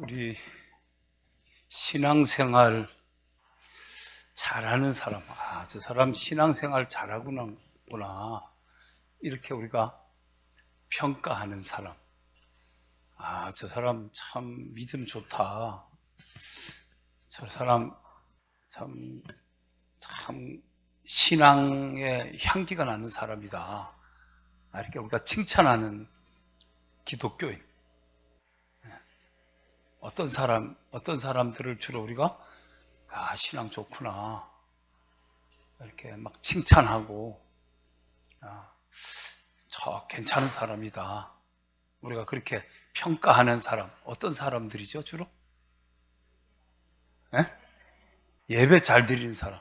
우리 신앙생활 잘하는 사람, 아, 저 사람 신앙생활 잘하구나, 이렇게 우리가 평가하는 사람. 아, 저 사람 참 믿음 좋다. 저 사람 참, 참 신앙의 향기가 나는 사람이다. 아, 이렇게 우리가 칭찬하는 기독교인. 어떤 사람, 어떤 사람들을 주로 우리가, 아, 신앙 좋구나. 이렇게 막 칭찬하고, 아, 저 괜찮은 사람이다. 우리가 그렇게 평가하는 사람, 어떤 사람들이죠, 주로? 예? 예배 잘 드리는 사람,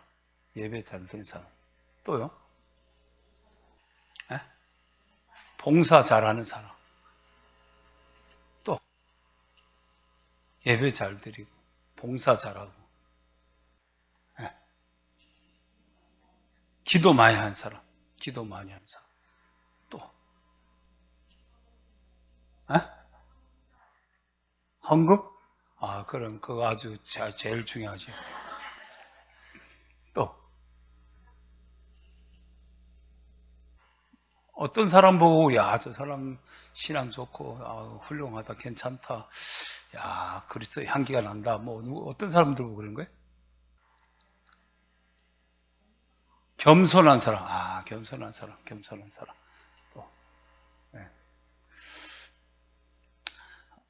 예배 잘 드리는 사람. 또요? 예? 봉사 잘하는 사람. 예배 잘 드리고 봉사 잘하고 예. 기도 많이 하는 사람, 기도 많이 하는 사람. 또 예? 헌금? 아, 그럼 그거 아주 제- 제일 중요하지. 또 어떤 사람 보고 야, 저 사람 신앙 좋고 아, 훌륭하다, 괜찮다. 야, 그리스도 향기가 난다. 뭐 누구- 어떤 사람들 보고 그런 거예요? 겸손한 사람. 아, 겸손한 사람, 겸손한 사람. 또 네.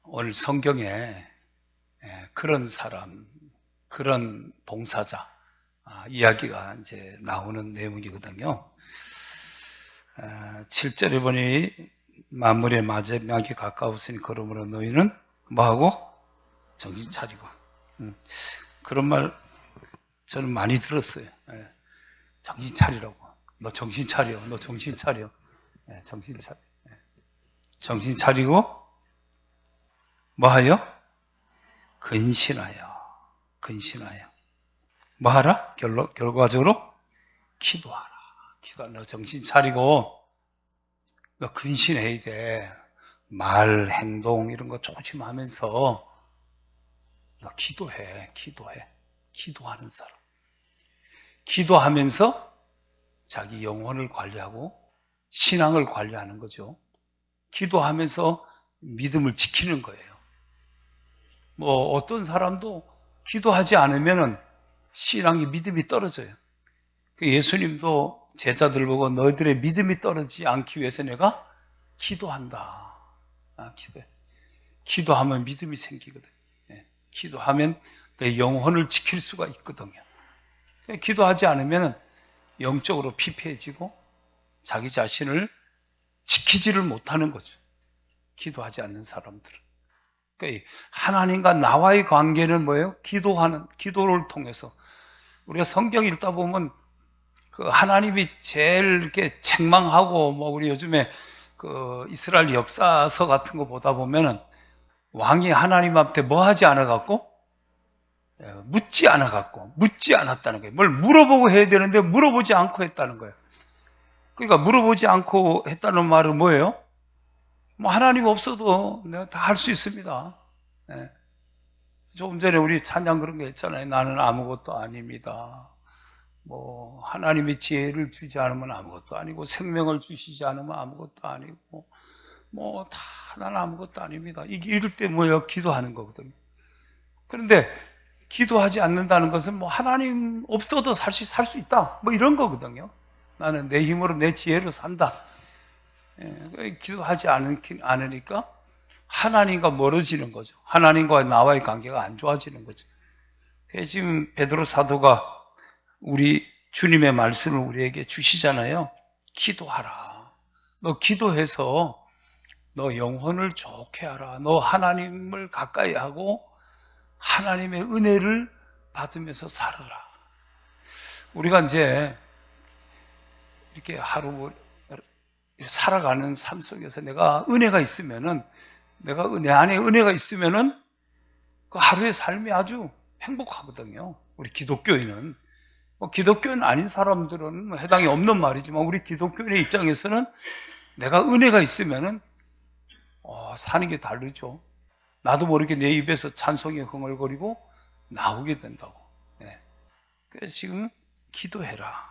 오늘 성경에 예, 그런 사람, 그런 봉사자 아, 이야기가 이제 나오는 내용이거든요. 7절에 보니 만물의 마지막이 가까웠으니 그러므로 너희는 뭐하고? 정신 차리고. 음, 그런 말 저는 많이 들었어요. 예, 정신 차리라고. 너 정신 차려. 너 정신 차려. 예, 정신 차려. 예. 정신 차리고 뭐하여? 근신하여. 근신하여. 뭐하라? 결로, 결과적으로 기도하라. 기도, 너 정신 차리고, 너 근신해야 돼. 말, 행동, 이런 거 조심하면서, 너 기도해, 기도해. 기도하는 사람. 기도하면서 자기 영혼을 관리하고 신앙을 관리하는 거죠. 기도하면서 믿음을 지키는 거예요. 뭐 어떤 사람도 기도하지 않으면은 신앙이 믿음이 떨어져요. 그 예수님도 제자들 보고 너희들의 믿음이 떨어지지 않기 위해서 내가 기도한다. 아, 기도해. 기도하면 믿음이 생기거든. 예, 기도하면 내 영혼을 지킬 수가 있거든요. 기도하지 않으면 영적으로 피폐해지고 자기 자신을 지키지를 못하는 거죠. 기도하지 않는 사람들은. 그러니까 이 하나님과 나와의 관계는 뭐예요? 기도하는, 기도를 통해서. 우리가 성경 읽다 보면 그 하나님이 제일 이렇게 책망하고 뭐 우리 요즘에 그 이스라엘 역사서 같은 거 보다 보면은 왕이 하나님 앞에 뭐 하지 않아 갖고 예, 묻지 않아 갖고 묻지 않았다는 거예요. 뭘 물어보고 해야 되는데 물어보지 않고 했다는 거예요. 그러니까 물어보지 않고 했다는 말은 뭐예요? 뭐 하나님 없어도 내가 다 할 수 있습니다. 예. 조금 전에 우리 찬양 그런 거 했잖아요. 나는 아무것도 아닙니다. 뭐 하나님이 지혜를 주지 않으면 아무것도 아니고 생명을 주시지 않으면 아무것도 아니고 뭐다 나는 아무것도 아닙니다. 이럴 때 뭐예요? 기도하는 거거든요. 그런데 기도하지 않는다는 것은 뭐 하나님 없어도 사실 살 수 있다. 뭐 이런 거거든요. 나는 내 힘으로 내 지혜로 산다. 예, 기도하지 않기, 않으니까 하나님과 멀어지는 거죠. 하나님과 나와의 관계가 안 좋아지는 거죠. 지금 베드로 사도가 우리 주님의 말씀을 우리에게 주시잖아요. 기도하라. 너 기도해서 너 영혼을 좋게 하라. 너 하나님을 가까이 하고 하나님의 은혜를 받으면서 살아라. 우리가 이제 이렇게 하루 살아가는 삶 속에서 내가 은혜가 있으면은 내가 내 안에 은혜가 있으면은 그 하루의 삶이 아주 행복하거든요. 우리 기독교인은 뭐 기독교인 아닌 사람들은 뭐 해당이 없는 말이지만 우리 기독교인의 입장에서는 내가 은혜가 있으면은 어, 사는 게 다르죠. 나도 모르게 내 입에서 찬송이 흥얼거리고 나오게 된다고. 예. 그래서 지금 기도해라.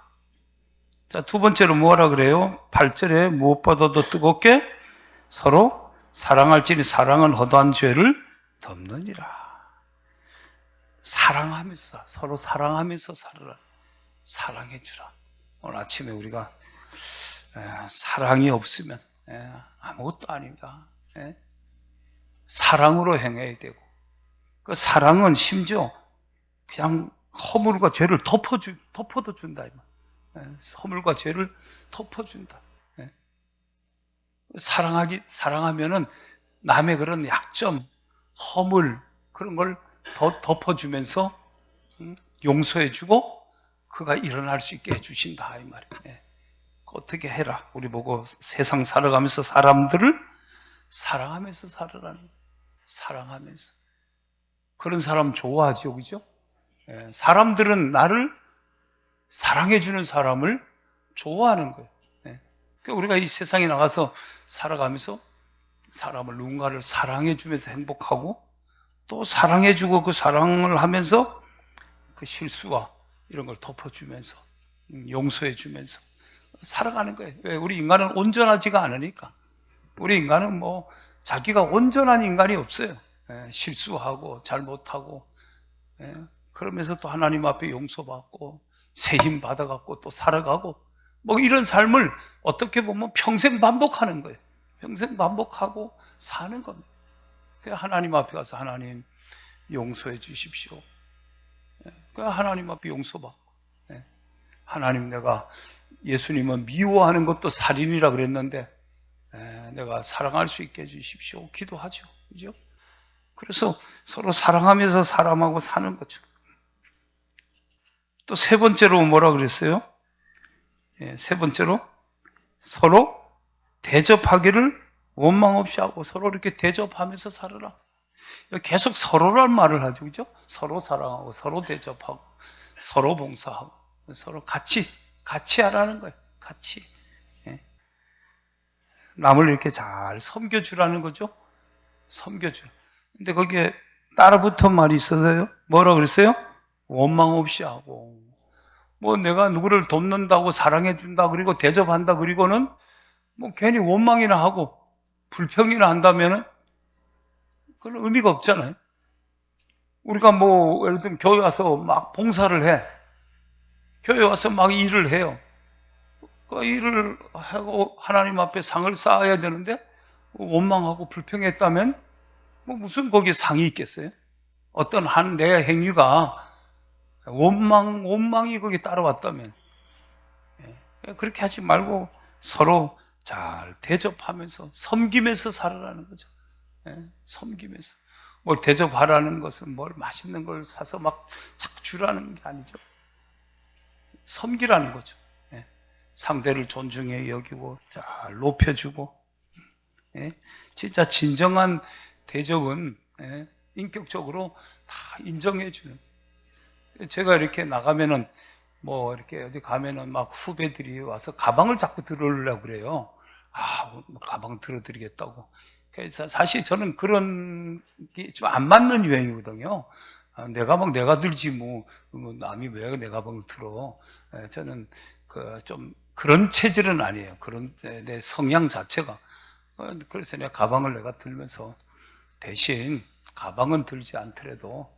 자, 두 번째로 뭐라 그래요? 8절에 무엇보다도 뜨겁게 서로 사랑할지니 사랑은 허다한 죄를 덮느니라. 사랑하면서, 서로 사랑하면서 살아라. 사랑해 주라. 오늘 아침에 우리가 에, 사랑이 없으면 에, 아무것도 아닙니다. 에? 사랑으로 행해야 되고 그 사랑은 심지어 그냥 허물과 죄를 덮어주, 덮어도 준다. 허물과 죄를 덮어준다. 에? 사랑하기, 사랑하면은 남의 그런 약점, 허물, 그런 걸더 덮어주면서 음, 용서해주고 그가 일어날 수 있게 해주신다. 이 말이에요. 예. 어떻게 해라. 우리 보고 세상 살아가면서 사람들을 사랑하면서 살아라는. 사랑하면서. 그런 사람 좋아하죠. 그죠? 예. 사람들은 나를 사랑해주는 사람을 좋아하는 거예요. 예. 그러니까 우리가 이 세상에 나가서 살아가면서 사람을 누군가를 사랑해주면서 행복하고 또 사랑해주고 그 사랑을 하면서 그 실수와 이런 걸 덮어주면서 음, 용서해주면서 살아가는 거예요. 왜? 우리 인간은 온전하지가 않으니까. 우리 인간은 뭐 자기가 온전한 인간이 없어요. 예, 실수하고 잘못하고 예, 그러면서 또 하나님 앞에 용서받고 새 힘 받아갖고 또 살아가고 뭐 이런 삶을 어떻게 보면 평생 반복하는 거예요. 평생 반복하고 사는 겁니다. 그 하나님 앞에 가서 하나님 용서해 주십시오. 그 하나님 앞에 용서받고 예. 하나님 내가 예수님은 미워하는 것도 살인이라 그랬는데 예, 내가 사랑할 수 있게 해주십시오. 기도하죠. 그죠? 그래서 서로 사랑하면서 사람하고 사는 거죠. 또 세 번째로 뭐라 그랬어요? 예, 세 번째로 서로 대접하기를 원망 없이 하고 서로 이렇게 대접하면서 살아라. 계속 서로란 말을 하죠. 그죠? 서로 사랑하고 서로 대접하고 서로 봉사하고 서로 같이 같이 하라는 거예요. 같이. 예. 남을 이렇게 잘 섬겨주라는 거죠. 섬겨주. 근데 거기에 따라붙은 말이 있어서요. 뭐라 그랬어요? 원망 없이 하고. 뭐 내가 누구를 돕는다고 사랑해준다 그리고 대접한다 그리고는 뭐 괜히 원망이나 하고 불평이나 한다면은 그건 의미가 없잖아요. 우리가 뭐 예를 들면 교회 와서 막 봉사를 해. 교회 와서 막 일을 해요. 그 일을 하고 하나님 앞에 상을 쌓아야 되는데 원망하고 불평했다면 뭐 무슨 거기에 상이 있겠어요? 어떤 한 내 행위가 원망 원망이 거기 따라왔다면 예. 그렇게 하지 말고 서로 잘 대접하면서 섬기면서 살아라는 거죠. 예, 섬기면서. 뭘 대접하라는 것은 뭘 맛있는 걸 사서 막 자꾸 주라는 게 아니죠. 섬기라는 거죠. 예, 상대를 존중해 여기고 잘 높여주고 예, 진짜 진정한 대접은 예, 인격적으로 다 인정해 주는. 제가 이렇게 나가면은 뭐 이렇게 어디 가면은 막 후배들이 와서 가방을 자꾸 들어오려고 그래요. 아, 뭐 가방 들어드리겠다고. 그래서 사실 저는 그런 게 좀 안 맞는 유행이거든요. 아, 내 가방 내가 들지 뭐, 뭐 남이 왜 내 가방을 들어. 예, 저는 그 좀 그런 체질은 아니에요. 그런 내 성향 자체가. 어, 그래서 내가 가방을 내가 들면서 대신 가방은 들지 않더라도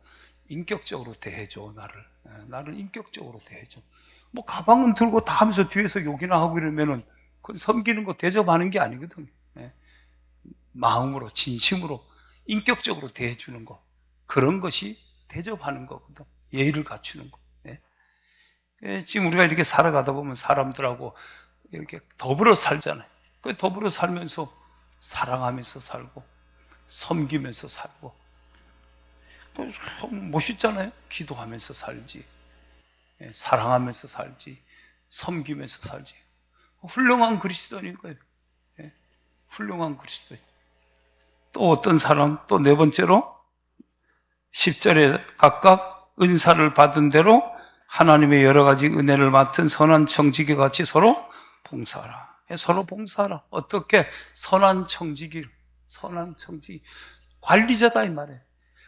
인격적으로 대해줘, 나를. 예, 나를 인격적으로 대해줘. 뭐 가방은 들고 다 하면서 뒤에서 욕이나 하고 이러면은 그건 섬기는 거 대접하는 게 아니거든요. 예. 마음으로 진심으로 인격적으로 대해주는 거 그런 것이 대접하는 거거든. 예의를 갖추는 거. 예. 예, 지금 우리가 이렇게 살아가다 보면 사람들하고 이렇게 더불어 살잖아요. 그 더불어 살면서 사랑하면서 살고 섬기면서 살고 그 멋있잖아요. 기도하면서 살지, 예, 사랑하면서 살지, 섬기면서 살지. 훌륭한 그리스도인 거예요. 예, 훌륭한 그리스도인. 또 어떤 사람, 또 네 번째로 10절에 각각 은사를 받은 대로 하나님의 여러 가지 은혜를 맡은 선한 청지기 같이 서로 봉사하라. 예, 서로 봉사하라. 어떻게? 선한 청지기, 선한 청지. 관리자다 이 말이에요.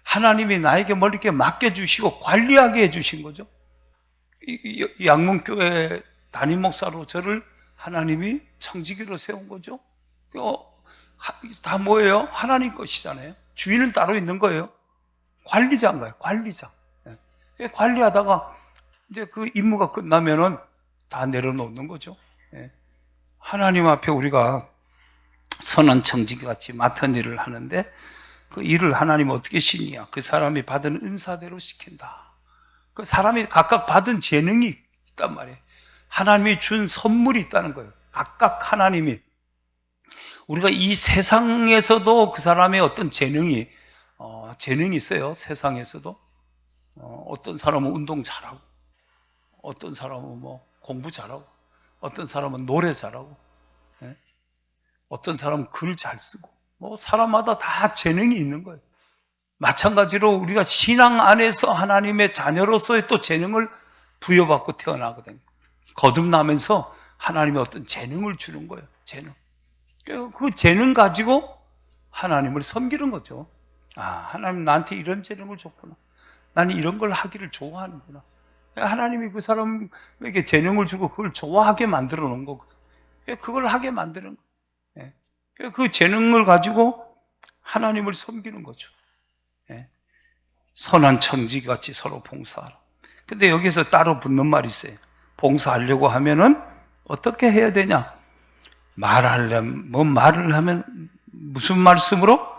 하나님이 나에게 뭘 이렇게 맡겨주시고 관리하게 해주신 거죠. 양문교회 담임 목사로 저를 하나님이 청지기로 세운 거죠. 어, 하- 다 뭐예요? 하나님 것이잖아요. 주인은 따로 있는 거예요. 관리자인 거예요. 관리자. 예. 관리하다가 이제 그 임무가 끝나면은 다 내려놓는 거죠. 예. 하나님 앞에 우리가 선한 청지기 같이 맡은 일을 하는데 그 일을 하나님 어떻게 시냐? 그 사람이 받은 은사대로 시킨다. 그 사람이 각각 받은 재능이 있단 말이에요. 하나님이 준 선물이 있다는 거예요. 각각 하나님이 우리가 이 세상에서도 그 사람의 어떤 재능이 어, 재능이 있어요. 세상에서도 어, 어떤 사람은 운동 잘하고, 어떤 사람은 뭐 공부 잘하고, 어떤 사람은 노래 잘하고, 예? 어떤 사람은 글 잘 쓰고, 뭐 사람마다 다 재능이 있는 거예요. 마찬가지로 우리가 신앙 안에서 하나님의 자녀로서의 또 재능을 부여받고 태어나거든요. 거듭나면서 하나님의 어떤 재능을 주는 거예요. 재능. 그 재능 가지고 하나님을 섬기는 거죠. 아, 하나님 나한테 이런 재능을 줬구나. 나는 이런 걸 하기를 좋아하는구나. 하나님이 그 사람에게 재능을 주고 그걸 좋아하게 만들어 놓은 거거든. 그걸 하게 만드는 거예요. 예. 그 재능을 가지고 하나님을 섬기는 거죠. 예. 선한 청지 같이 서로 봉사하라. 근데 여기서 따로 붙는 말이 있어요. 봉사하려고 하면은 어떻게 해야 되냐? 말하려면, 뭐 말을 하면 무슨 말씀으로?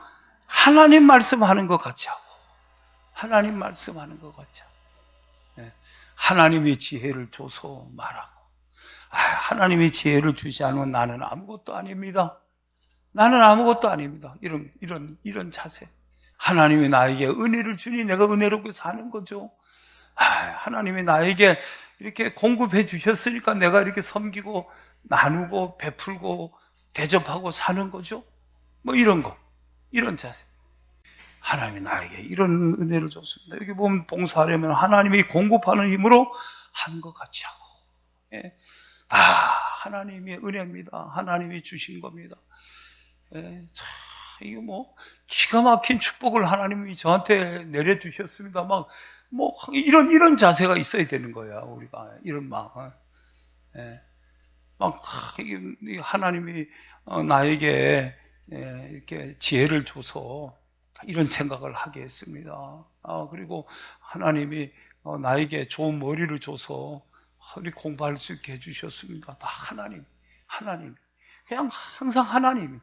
하나님 말씀하는 것 같이 하고, 하나님 말씀하는 것 같이 하고, 예. 하나님이 지혜를 줘서 말하고, 아, 하나님이 지혜를 주지 않으면 나는 아무것도 아닙니다. 나는 아무것도 아닙니다. 이런, 이런, 이런 자세. 하나님이 나에게 은혜를 주니 내가 은혜롭게 사는 거죠. 아, 하나님이 나에게 이렇게 공급해 주셨으니까 내가 이렇게 섬기고 나누고 베풀고 대접하고 사는 거죠. 뭐 이런 거, 이런 자세. 하나님이 나에게 이런 은혜를 줬습니다. 여기 보면 봉사하려면 하나님이 공급하는 힘으로 하는 것 같이 하고, 예. 아, 하나님의 은혜입니다. 하나님이 주신 겁니다. 예, 참, 이거 뭐, 기가 막힌 축복을 하나님이 저한테 내려주셨습니다. 막, 뭐, 이런, 이런 자세가 있어야 되는 거야, 우리가. 이런 마음. 예. 막, 하나님이 어, 나에게 예, 이렇게 지혜를 줘서 이런 생각을 하게 했습니다. 아, 그리고 하나님이 어, 나에게 좋은 머리를 줘서 우리 공부할 수 있게 해주셨습니다. 다 하나님, 하나님. 그냥 항상 하나님이. 예,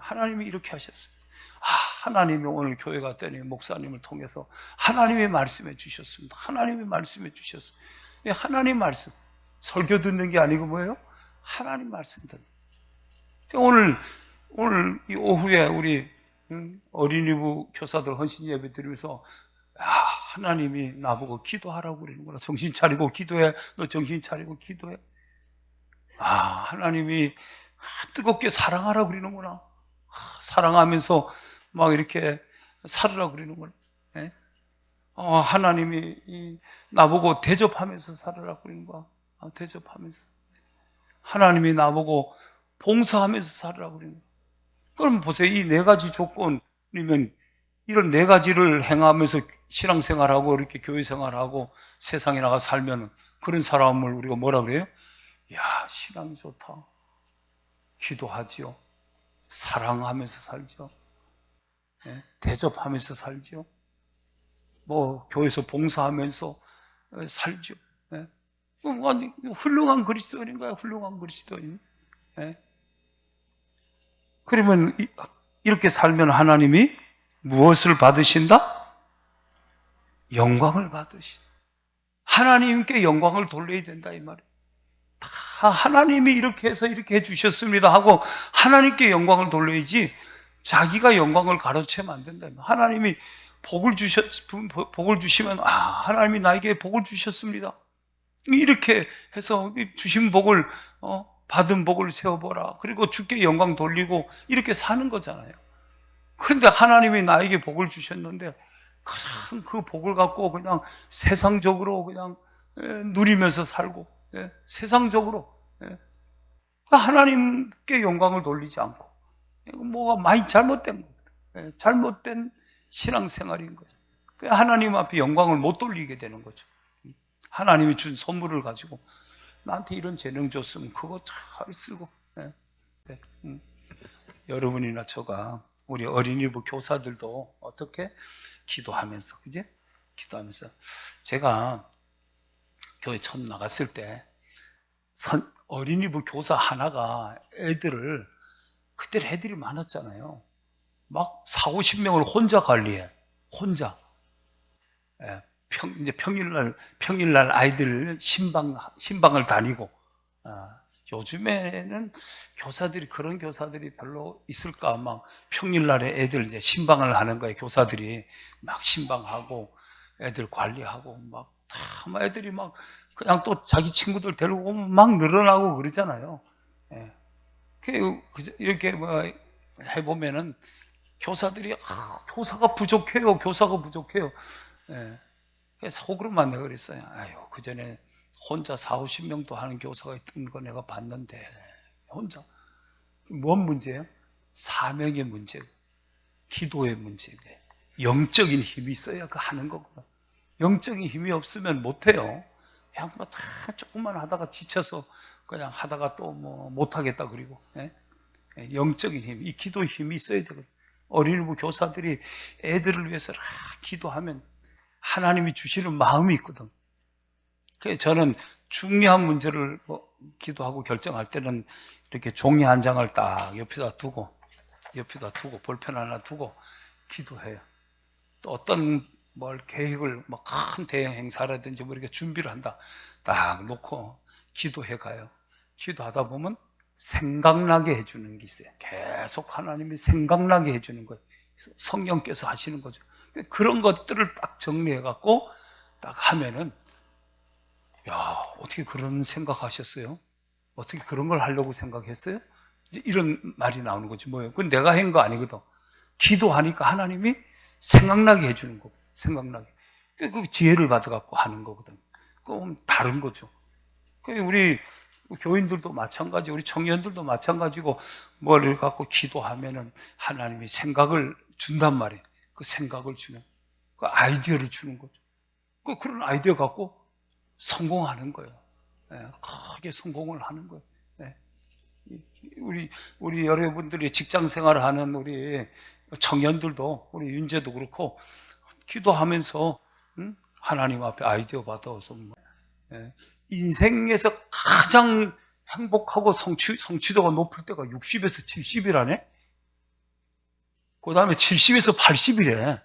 하나님이 이렇게 하셨습니다. 아, 하나님이 오늘 교회 갔더니 목사님을 통해서 하나님이 말씀해 주셨습니다. 하나님이 말씀해 주셨어요. 예, 하나님 말씀. 설교 듣는 게 아니고 뭐예요? 하나님 말씀 듣는. 오늘, 오늘 이 오후에 우리 음, 어린이부 교사들 헌신 예배 드리면서 아, 하나님이 나보고 기도하라고 그러는구나. 정신 차리고 기도해. 너 정신 차리고 기도해. 아, 하나님이 뜨겁게 사랑하라 그러는구나. 사랑하면서 막 이렇게 살으라 그러는구나. 예? 어, 하나님이 나보고 대접하면서 살으라 그러는 거야. 아, 대접하면서. 하나님이 나보고 봉사하면서 살으라 그러는 거야. 그럼 보세요. 이 네 가지 조건이면 이런 네 가지를 행하면서 신앙생활하고 이렇게 교회생활하고 세상에 나가 살면 그런 사람을 우리가 뭐라 그래요? 야, 신앙이 좋다. 기도하지요. 사랑하면서 살죠. 예, 대접하면서 살죠. 뭐 교회에서 봉사하면서 살죠. 예. 아니, 훌륭한 그리스도인인가요? 훌륭한 그리스도인. 예. 그러면 이- 이렇게 살면 하나님이 무엇을 받으신다? 영광을 받으신. 하나님께 영광을 돌려야 된다 이 말이에요. 다 하나님이 이렇게 해서 이렇게 해주셨습니다 하고 하나님께 영광을 돌려야지 자기가 영광을 가로채면 안 된다. 하나님이 복을 주셨, 복을 주시면, 아, 하나님이 나에게 복을 주셨습니다. 이렇게 해서 주신 복을, 어, 받은 복을 세워보라. 그리고 주께 영광 돌리고 이렇게 사는 거잖아요. 그런데 하나님이 나에게 복을 주셨는데, 그냥 그 복을 갖고 그냥 세상적으로 그냥 예, 누리면서 살고, 예, 세상적으로, 예. 하나님께 영광을 돌리지 않고, 이거 뭐가 많이 잘못된 거예요. 예, 잘못된 신앙생활인 거예요. 그 하나님 앞에 영광을 못 돌리게 되는 거죠. 하나님이 준 선물을 가지고 나한테 이런 재능 줬으면 그거 잘 쓰고 예, 예, 음. 여러분이나 저가 우리 어린이부 교사들도 어떻게 기도하면서 그지? 기도하면서 제가 교회 처음 나갔을 때 선, 어린이부 교사 하나가 애들을 그때 애들이 많았잖아요. 막 4, 50명을 혼자 관리해. 혼자. 예, 평, 이제 평일날, 평일날 아이들 신방, 신방을 다니고, 아, 요즘에는 교사들이, 그런 교사들이 별로 있을까? 막 평일날에 애들 이제 신방을 하는 거예요. 교사들이 막 신방하고, 애들 관리하고, 막, 다, 막 애들이 막, 그냥 또 자기 친구들 데리고 막 늘어나고 그러잖아요. 예. 이렇게 뭐 해보면은 교사들이, 아, 교사가 부족해요. 교사가 부족해요. 예. 속으로만 내가 그랬어요. 아유, 그 전에 혼자 4, 50명도 하는 교사가 있던 거 내가 봤는데, 혼자. 뭔 문제예요? 사명의 문제고, 기도의 문제고, 영적인 힘이 있어야 그 하는 거구나. 영적인 힘이 없으면 못해요. 그냥 뭐다 조금만 하다가 지쳐서 그냥 하다가 또 뭐 못하겠다 그리고 예? 예, 영적인 힘, 이 기도 힘이 있어야 되거든. 어린이부 교사들이 애들을 위해서 막 기도하면 하나님이 주시는 마음이 있거든. 저는 중요한 문제를 뭐 기도하고 결정할 때는 이렇게 종이 한 장을 딱 옆에다 두고 옆에다 두고 볼펜 하나 두고 기도해요. 또 어떤 뭘 계획을 뭐 큰 대형 행사라든지 뭐 이렇게 준비를 한다. 딱 놓고 기도해 가요. 기도하다 보면 생각나게 해주는 게 있어요. 계속 하나님이 생각나게 해주는 거예요. 성령께서 하시는 거죠. 그런 것들을 딱 정리해 갖고 딱 하면은 야 어떻게 그런 생각하셨어요? 어떻게 그런 걸 하려고 생각했어요? 이런 말이 나오는 거지 뭐예요? 그건 내가 한 거 아니거든. 기도하니까 하나님이 생각나게 해주는 거고 생각나게. 그- 그 지혜를 받아갖고 하는 거거든. 그건 다른 거죠. 그 우리 교인들도 마찬가지, 우리 청년들도 마찬가지고 뭘 갖고 기도하면은 하나님이 생각을 준단 말이에요. 그 생각을 주는, 그 아이디어를 주는 거죠. 그 그런 아이디어 갖고 성공하는 거예요. 예, 크게 성공을 하는 거예요. 예. 우리 우리 여러분들이 직장 생활을 하는 우리 청년들도 우리 윤재도 그렇고 기도하면서 음? 하나님 앞에 아이디어 받아서 뭐, 예. 인생에서 가장 행복하고 성취, 성취도가 높을 때가 60에서 70이라네? 그 다음에 70에서 80이래.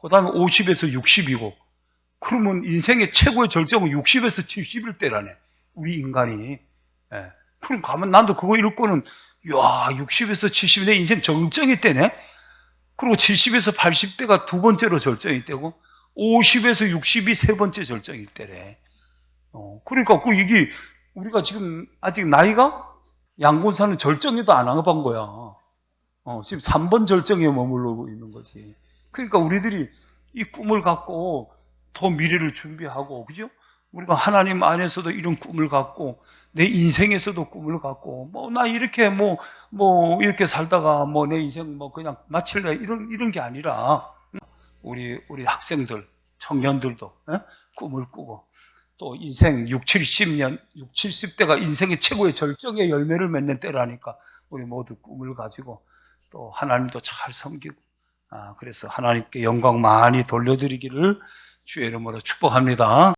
그 다음에 50에서 60이고. 그러면 인생의 최고의 절정은 60에서 70일 때라네. 우리 인간이. 예. 그럼 가면 나도 그거 읽고는, 야 60에서 70이 내 인생 정정이 때네? 그리고 70에서 80대가 두 번째로 절정이 때고, 50에서 60이 세 번째 절정이 때래. 어, 그러니까 그 이게 우리가 지금 아직 나이가 양곤사는 절정에도 안 와본 거야. 어, 지금 3번 절정에 머물러 있는 거지. 그러니까 우리들이 이 꿈을 갖고 더 미래를 준비하고, 그죠? 우리가 하나님 안에서도 이런 꿈을 갖고, 내 인생에서도 꿈을 갖고, 뭐, 나 이렇게 뭐, 뭐, 이렇게 살다가 뭐 내 인생 뭐 그냥 마칠래, 이런, 이런 게 아니라, 우리, 우리 학생들, 청년들도, 어? 꿈을 꾸고, 또 인생 6, 70년, 6, 70대가 인생의 최고의 절정의 열매를 맺는 때라니까 우리 모두 꿈을 가지고 또 하나님도 잘 섬기고 아, 그래서 하나님께 영광 많이 돌려드리기를 주의 이름으로 축복합니다.